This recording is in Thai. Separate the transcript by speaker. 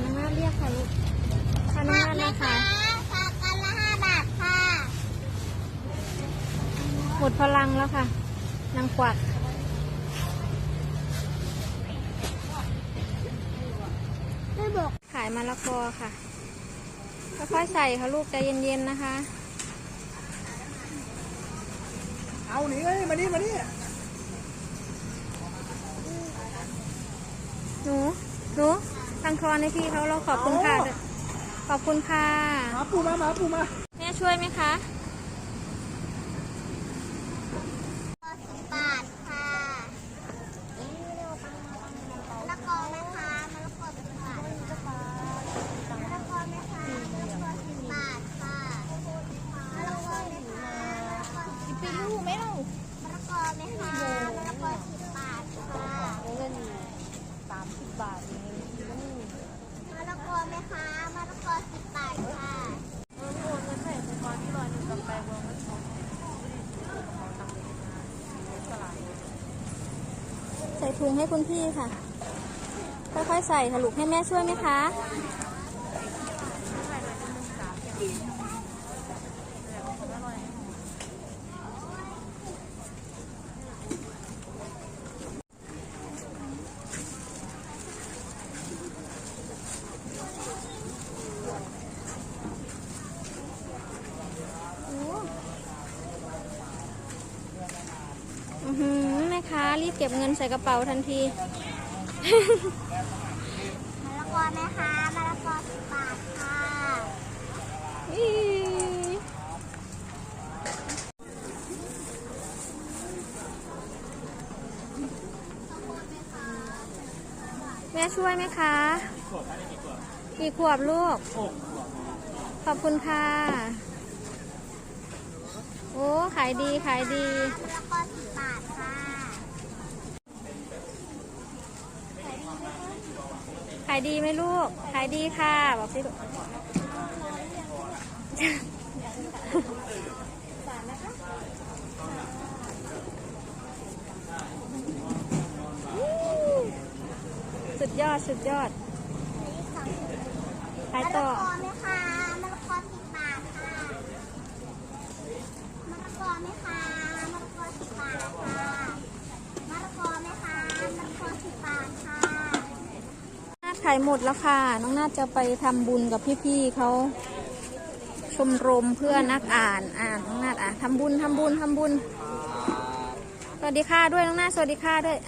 Speaker 1: น้องนาดเรียกค่ะลูกค่ะน้องนาดนะคะ
Speaker 2: ฝากกันละห้าบาทค่ะ
Speaker 1: หมดพลังแล้วค่ะนางกวักไม่บอกขายมะละกอค่ะค่อยๆใส่ค่ะลูกใจเย็นๆนะคะ
Speaker 3: เอาหนีเอ้ยมานี่มานี่
Speaker 1: หนู หนู ตังทอนให้พี่เขาเราขอบคุณค่ะ ขอบคุณค่ะ
Speaker 3: หมาปูมาหมาปูมา
Speaker 1: แม่ช่วยไหมคะ
Speaker 2: สิบบาทค่ะมะละกอไหมคะมะละกอสิบบาทค่ะมะละกอไหมคะมะละกอสิบบาทค่ะมะละกอไหมคะมะละกอสิบบาท
Speaker 1: ลูกไม่เอา
Speaker 2: มะละกอไหมคะมะละกอสิบบาทค่ะ
Speaker 1: เงินสามสิบบาทเอง
Speaker 2: มะละกอไหมคะมะละกอสิบบาทค่ะ
Speaker 1: โอนเงินใส่ในกอนที่รอหนึ่งกับแปลงวงไม่พอใส่ ถุงให้คุณพี่ค่ะ ค่อยๆใส่ค่ะลูกให้แม่ช่วยไหมคะ อือหื อแม่ค้ารีบเก็บเงินใส่กระเป๋าทันที
Speaker 2: มะละกอไหมคะมะละกอสิบบาทค่ะ
Speaker 1: อีแม่ช่วยไหมคะ กี่ขวบลูก ขอบคุณค่ะ โอ้ ขายดี ขายดี
Speaker 2: มะละกอสิบบาทค่ะ
Speaker 1: ขายดีไหมลูก ขายดีค่ะ บอกสิลูกสุดยอด สุดยอดขายต่อ
Speaker 2: กอไหมคะมะละกอสิบบาทค่ะมะละกอไหมคะมะละกอสิบบาทค่ะมะละกอไหมคะมะละกอสิบบาทค่ะ
Speaker 1: นาด ขายหมดแล้วค่ะ น้องน่าจะไปทำบุญกับพี่ๆเขาชมรมเพื่อนักอ่านอ่าน้องนาดอะทำบุญทำบุญทำบุญ สวัสดีค่ะด้วยน้องนาดสวัสดีค่ะด้วย